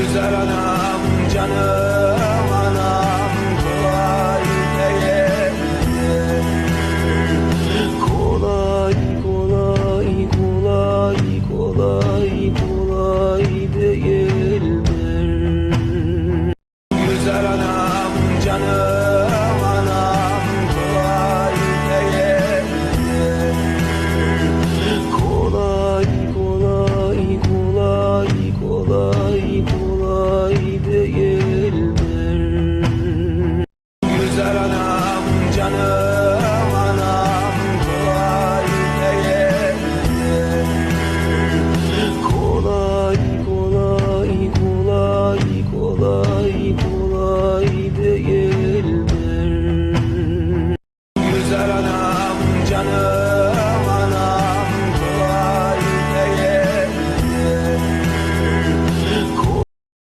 Güzel anam canım anam kolay değil. Kolay kolay kolay kolay kolay değildir. Güzel anam canım Sarana